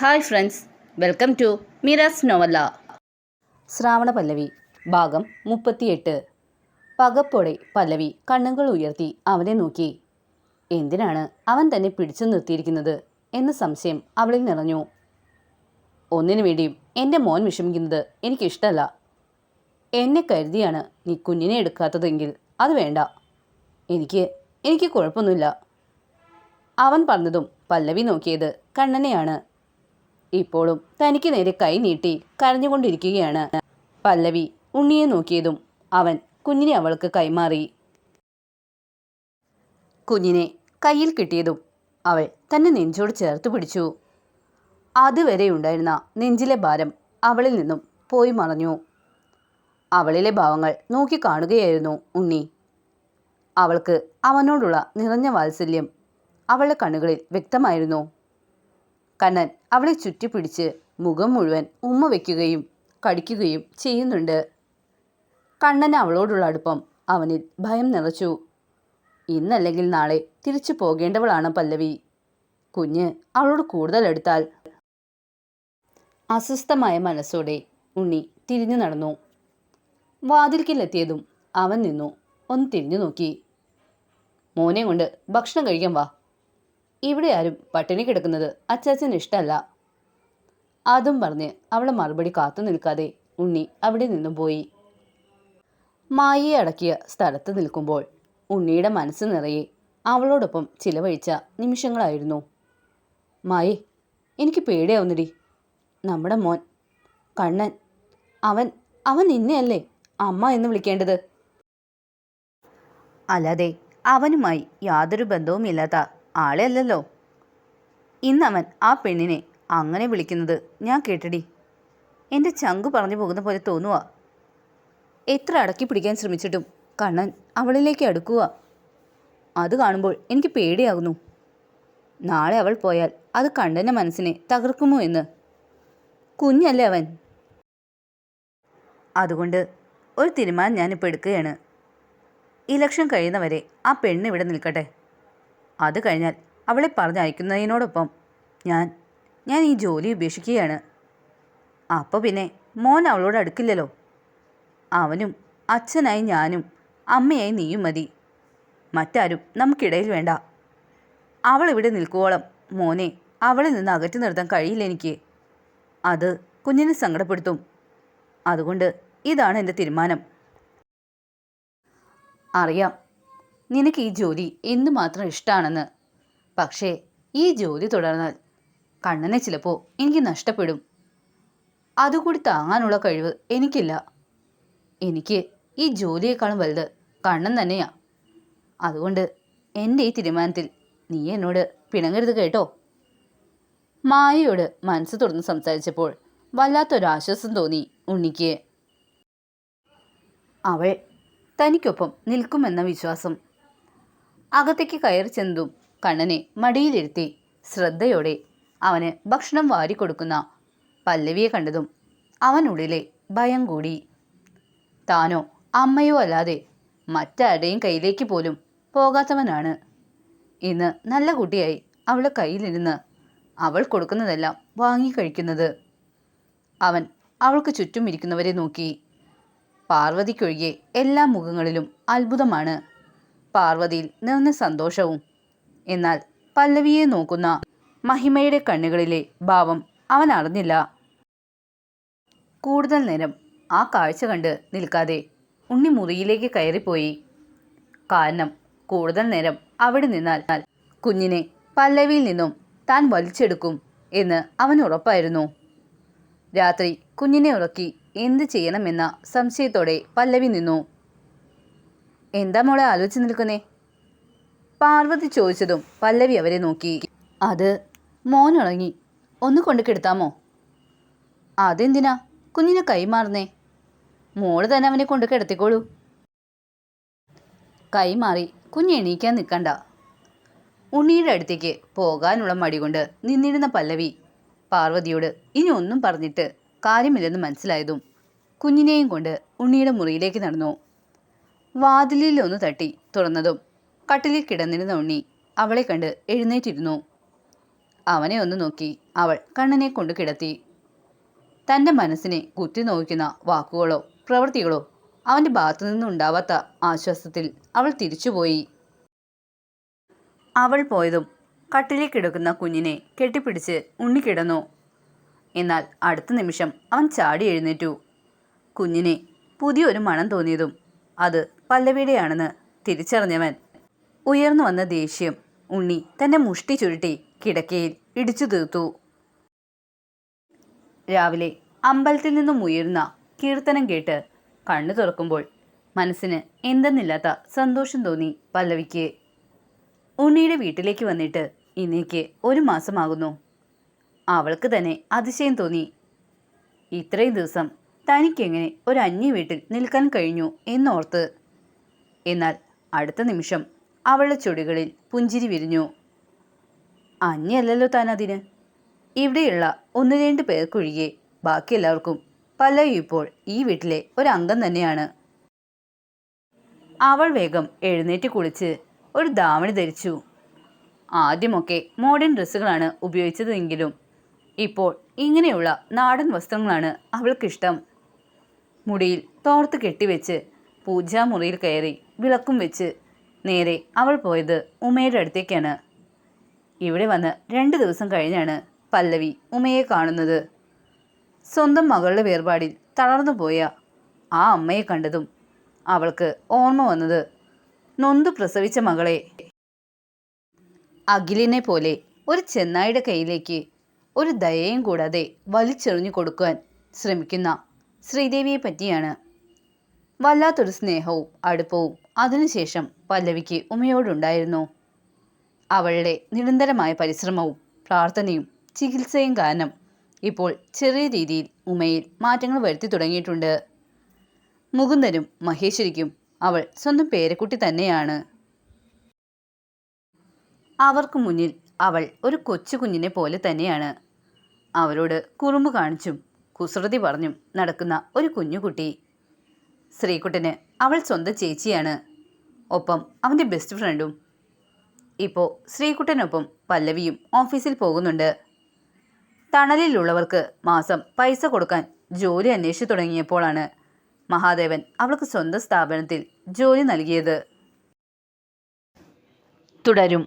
Hi friends welcome to Miras novella. Shravana Pallavi ഭാഗം മുപ്പത്തിയെട്ട്. പകപ്പോടെ പല്ലവി കണ്ണുകൾ ഉയർത്തി അവനെ നോക്കി. എന്തിനാണ് അവൻ തന്നെ പിടിച്ചു നിർത്തിയിരിക്കുന്നത് എന്ന സംശയം അവളിൽ നിറഞ്ഞു. ഒന്നിനു വേണ്ടിയും എന്റെ മോൻ വിഷമിക്കുന്നത് എനിക്കിഷ്ടമല്ല എന്നെ കരുതിയാണ് നീ കുഞ്ഞിനെ എടുക്കാത്തതെങ്കിൽ അത് വേണ്ട. എനിക്ക് എനിക്ക് കുഴപ്പമൊന്നുമില്ല. അവൻ പറഞ്ഞതും പല്ലവി നോക്കിയത് കണ്ണനെയാണ്. ഇപ്പോഴും തനിക്ക് നേരെ കൈ നീട്ടി കരഞ്ഞുകൊണ്ടിരിക്കുകയാണ്. പല്ലവി ഉണ്ണിയെ നോക്കിയതും അവൻ കുഞ്ഞിനെ അവൾക്ക് കൈമാറി. കുഞ്ഞിനെ കയ്യിൽ കിട്ടിയതും അവൾ തന്നെ നെഞ്ചോട് ചേർത്ത് പിടിച്ചു. അതുവരെ ഉണ്ടായിരുന്ന നെഞ്ചിലെ ഭാരം അവളിൽ നിന്നും പോയി മറഞ്ഞു. അവളിലെ ഭാവങ്ങൾ നോക്കി കാണുകയായിരുന്നു ഉണ്ണി. അവൾക്ക് അവനോടുള്ള നിറഞ്ഞ വാത്സല്യം അവളുടെ കണ്ണുകളിൽ വ്യക്തമായിരുന്നു. കണ്ണൻ അവളെ ചുറ്റിപ്പിടിച്ച് മുഖം മുഴുവൻ ഉമ്മ വയ്ക്കുകയും കടിക്കുകയും ചെയ്യുന്നുണ്ട്. കണ്ണന് അവളോടുള്ള അടുപ്പം അവനിൽ ഭയം നിറച്ചു. ഇന്നല്ലെങ്കിൽ നാളെ തിരിച്ചു പോകേണ്ടവളാണ് പല്ലവി. കുഞ്ഞ് അവളോട് കൂടുതൽ എടുത്താൽ അസ്വസ്ഥമായ മനസ്സോടെ ഉണ്ണി തിരിഞ്ഞു നടന്നു. വാതിൽക്കിലെത്തിയതും അവൻ നിന്നു. ഒന്ന് തിരിഞ്ഞു നോക്കി. മോനെ കൊണ്ട് ഭക്ഷണം കഴിക്കാൻ വാ. ഇവിടെ ആരും പട്ടിണി കിടക്കുന്നത് അച്ചാച്ചന് ഇഷ്ടമല്ല അതും പറഞ്ഞ് അവളെ മറുപടി കാത്തു നിൽക്കാതെ ഉണ്ണി അവിടെ നിന്നും പോയി. മായയെ അടക്കിയ സ്ഥലത്ത് നിൽക്കുമ്പോൾ ഉണ്ണിയുടെ മനസ്സ് നിറയെ അവളോടൊപ്പം ചിലവഴിച്ച നിമിഷങ്ങളായിരുന്നു. മായേ എനിക്ക് പേടിയാവുന്നടി. നമ്മുടെ മോൻ കണ്ണൻ അവൻ അവൻ നിന്നെയല്ലേ അമ്മ എന്ന് വിളിക്കേണ്ടത്? അല്ലാതെ അവനുമായി യാതൊരു ബന്ധവുമില്ലാത്ത ആളെ അല്ലല്ലോ ഇന്നവൻ ആ പെണ്ണിനെ അങ്ങനെ വിളിക്കുന്നത് ഞാൻ കേട്ടടി. എന്റെ ചങ്കു പറഞ്ഞു പോകുന്ന പോലെ തോന്നുക എത്ര അടക്കി പിടിക്കാൻ ശ്രമിച്ചിട്ടും കണ്ണൻ അവളിലേക്ക് അടുക്കുക അത് കാണുമ്പോൾ എനിക്ക് പേടിയാകുന്നു. നാളെ അവൾ പോയാൽ അത് കണ്ണന്റെ മനസ്സിനെ തകർക്കുമോ എന്ന്. കുഞ്ഞല്ലേ അവൻ. അതുകൊണ്ട് ഒരു തീരുമാനം ഞാനിപ്പോൾ എടുക്കുകയാണ്. ഇലക്ഷൻ കഴിയുന്നവരെ ആ പെണ്ണ് ഇവിടെ നിൽക്കട്ടെ. അത് കഴിഞ്ഞാൽ അവളെ പറഞ്ഞയക്കുന്നതിനോടൊപ്പം ഞാൻ ഞാൻ ഈ ജോലി ഉപേക്ഷിക്കുകയാണ്. അപ്പോൾ പിന്നെ മോൻ അവളോട് അടുക്കില്ലല്ലോ. അവനും അച്ഛനായി ഞാനും അമ്മയായി നീയും മതി. മറ്റാരും നമുക്കിടയിൽ വേണ്ട. അവൾ ഇവിടെ നിൽക്കുവോളം മോനെ അവളിൽ നിന്ന് അകറ്റി നിർത്താൻ കഴിയില്ല എനിക്ക്. അത് കുഞ്ഞിനെ സങ്കടപ്പെടുത്തും. അതുകൊണ്ട് ഇതാണ് എന്റെ തീരുമാനം. അറിയാം നിനക്ക് ഈ ജോലി എന്തുമാത്രം ഇഷ്ടമാണെന്ന് പക്ഷേ ഈ ജോലി തുടർന്നാൽ കണ്ണനെ ചിലപ്പോൾ എനിക്ക് നഷ്ടപ്പെടും. അതുകൂടി താങ്ങാനുള്ള കഴിവ് എനിക്കില്ല. എനിക്ക് ഈ ജോലിയേക്കാളും വലുത് കണ്ണൻ തന്നെയാ. അതുകൊണ്ട് എന്റെ ഈ തീരുമാനത്തിൽ നീ എന്നോട് പിണങ്ങരുത് കേട്ടോ. മായയോട് മനസ്സ് തുറന്ന് സംസാരിച്ചപ്പോൾ വല്ലാത്തൊരാശ്വാസം തോന്നി ഉണ്ണിക്ക്. അവൾ തനിക്കൊപ്പം നിൽക്കുമെന്ന വിശ്വാസം അകത്തേക്ക് കയറി ചെന്നതും കണ്ണനെ മടിയിലിരുത്തി ശ്രദ്ധയോടെ അവന് ഭക്ഷണം വാരിക്കൊടുക്കുന്ന പല്ലവിയെ കണ്ടതും അവനുള്ളിലെ ഭയം കൂടി. താനോ അമ്മയോ അല്ലാതെ മറ്റാരുടെയും കയ്യിലേക്ക് പോലും പോകാത്തവനാണ്. ഇന്ന് നല്ല കുട്ടിയായി അവളുടെ കയ്യിലിരുന്ന് അവൾ കൊടുക്കുന്നതെല്ലാം വാങ്ങിക്കഴിക്കുന്നത് അവൻ അവൾക്ക് ചുറ്റും ഇരിക്കുന്നവരെ നോക്കി. പാർവതിക്കൊഴികെ എല്ലാ മുഖങ്ങളിലും അത്ഭുതമാണ്. പാർവതിയിൽ നിറഞ്ഞ സന്തോഷവും. എന്നാൽ പല്ലവിയെ നോക്കുന്ന മഹിമയുടെ കണ്ണുകളിലെ ഭാവം അവൻ അറിഞ്ഞില്ല. കൂടുതൽ നേരം ആ കാഴ്ച കണ്ട് നിൽക്കാതെ ഉണ്ണി മുറിയിലേക്ക് കയറിപ്പോയി. കാരണം കൂടുതൽ നേരം അവിടെ നിന്നാൽ കുഞ്ഞിനെ പല്ലവിയിൽ നിന്നും താൻ വലിച്ചെടുക്കും എന്ന് അവൻ ഉറപ്പായിരുന്നു. രാത്രി കുഞ്ഞിനെ ഉറക്കി എന്ത് ചെയ്യണമെന്ന സംശയത്തോടെ പല്ലവി നിന്നു. എന്താ മോളെ ആലോചിച്ച് നിൽക്കുന്നേ? പാർവതി ചോദിച്ചതും പല്ലവി അവരെ നോക്കി. അത് മോൻ ഉണങ്ങി ഒന്ന് കൊണ്ട് കിടത്താമോ? അതെന്തിനാ? കുഞ്ഞിനെ കൈമാറുന്നേ. മോൾ തന്നെ അവനെ കൊണ്ട് കിടത്തിക്കോളൂ. കൈമാറി കുഞ്ഞ് എണീക്കാൻ നിൽക്കണ്ട. ഉണ്ണിയുടെ അടുത്തേക്ക് പോകാനുള്ള മടി കൊണ്ട് നിന്നിരുന്ന പല്ലവി പാർവതിയോട് ഇനി ഒന്നും പറഞ്ഞിട്ട് കാര്യമില്ലെന്ന് മനസ്സിലായതും കുഞ്ഞിനെയും കൊണ്ട് ഉണ്ണിയുടെ മുറിയിലേക്ക് നടന്നു. വാതിലിൽ ഒന്ന് തട്ടി തുറന്നതും കട്ടിലിൽ കിടന്നിരുന്ന ഉണ്ണി അവളെ കണ്ട് എഴുന്നേറ്റിരുന്നു. അവനെ ഒന്ന് നോക്കി അവൾ കണ്ണനെ കൊണ്ട് കിടത്തി. തന്റെ മനസ്സിനെ കുത്തി നോക്കുന്ന വാക്കുകളോ പ്രവൃത്തികളോ അവന്റെ ഭാഗത്തു നിന്നുണ്ടാവാത്ത ആശ്വാസത്തിൽ അവൾ തിരിച്ചുപോയി. അവൾ പോയതും കട്ടിലിൽ കിടക്കുന്ന കുഞ്ഞിനെ കെട്ടിപ്പിടിച്ച് ഉണ്ണി കിടന്നു. എന്നാൽ അടുത്ത നിമിഷം അവൻ ചാടി എഴുന്നേറ്റു. കുഞ്ഞിനെ പുതിയൊരു മണം തോന്നിയതും അത് പല്ലവിയുടെയാണെന്ന് തിരിച്ചറിഞ്ഞവൻ. ഉയർന്നു വന്ന ദേഷ്യം ഉണ്ണി തന്നെ മുഷ്ടി ചുരുട്ടി കിടക്കയിൽ ഇടിച്ചു തീർത്തു. രാവിലെ അമ്പലത്തിൽ നിന്നും ഉയരുന്ന കീർത്തനം കേട്ട് കണ്ണു തുറക്കുമ്പോൾ മനസ്സിന് എന്തെന്നില്ലാത്ത സന്തോഷം തോന്നി പല്ലവിക്ക്. ഉണ്ണിയുടെ വീട്ടിലേക്ക് വന്നിട്ട് ഇന്നേക്ക് ഒരു മാസമാകുന്നു. അവൾക്ക് തന്നെ അതിശയം തോന്നി. ഇത്രയും ദിവസം തനിക്കെങ്ങനെ ഒരു അന്യ വീട്ടിൽ നിൽക്കാൻ കഴിഞ്ഞു എന്നോർത്ത് എന്നാൽ അടുത്ത നിമിഷം അവളുടെ ചുടികളിൽ പുഞ്ചിരി വിരിഞ്ഞു. അന്യല്ലല്ലോ താൻ അതിന്? ഇവിടെയുള്ള ഒന്ന് രണ്ട് പേർക്കൊഴികെ ബാക്കി എല്ലാവർക്കും ഇപ്പോൾ ഈ വീട്ടിലെ ഒരംഗം തന്നെയാണ്. അവൾ വേഗം എഴുന്നേറ്റ് കുളിച്ച് ഒരു ധാവണി ധരിച്ചു. ആദ്യമൊക്കെ മോഡേൺ ഡ്രസ്സുകളാണ് ഉപയോഗിച്ചതെങ്കിലും ഇപ്പോൾ ഇങ്ങനെയുള്ള നാടൻ വസ്ത്രങ്ങളാണ് അവൾക്കിഷ്ടം. മുടിയിൽ തോർത്ത് കെട്ടിവെച്ച് പൂജാമുറിയിൽ കയറി വിളക്കും വെച്ച് നേരെ അവൾ പോയത് ഉമയുടെ അടുത്തേക്കാണ്. ഇവിടെ വന്ന് രണ്ട് ദിവസം കഴിഞ്ഞാണ് പല്ലവി ഉമയെ കാണുന്നത്. സ്വന്തം മകളുടെ വേർപാടിൽ തളർന്നു പോയ ആ അമ്മയെ കണ്ടതും അവൾക്ക് ഓർമ്മ വന്നത് നൊന്തു പ്രസവിച്ച മകളെ. അഖിലിനെ പോലെ ഒരു ചെന്നായിയുടെ കയ്യിലേക്ക് ഒരു ദയയും കൂടാതെ വലിച്ചെറിഞ്ഞു കൊടുക്കുവാൻ ശ്രമിക്കുന്ന ശ്രീദേവിയെ പറ്റിയാണ് വല്ലാത്തൊരു സ്നേഹവും അടുപ്പവും അതിനുശേഷം പല്ലവിക്ക് ഉമയോടുണ്ടായിരുന്നു. അവളുടെ നിരന്തരമായ പരിശ്രമവും പ്രാർത്ഥനയും ചികിത്സയും കാരണം ഇപ്പോൾ ചെറിയ രീതിയിൽ ഉമയിൽ മാറ്റങ്ങൾ വരുത്തി തുടങ്ങിയിട്ടുണ്ട്. മുകുന്ദനും മഹേശ്വരിക്കും അവൾ സ്വന്തം പേരക്കുട്ടി തന്നെയാണ്. അവർക്ക് മുന്നിൽ അവൾ ഒരു കൊച്ചു കുഞ്ഞിനെ പോലെ തന്നെയാണ്. അവരോട് കുറുമ്പ് കാണിച്ചും കുസൃതി പറഞ്ഞും നടക്കുന്ന ഒരു കുഞ്ഞുകുട്ടി ശ്രീകുട്ടന് അവൾ സ്വന്തം ചേച്ചിയാണ്. ഒപ്പം അവന്റെ ബെസ്റ്റ് ഫ്രണ്ടും ഇപ്പോൾ ശ്രീകുട്ടനൊപ്പം പല്ലവിയും ഓഫീസിൽ പോകുന്നുണ്ട്. തണലിലുള്ളവർക്ക് മാസം പൈസ കൊടുക്കാൻ ജോലി അന്വേഷിച്ചു തുടങ്ങിയപ്പോഴാണ് മഹാദേവൻ അവൾക്ക് സ്വന്തം സ്ഥാപനത്തിൽ ജോലി നൽകിയത്. തുടരും.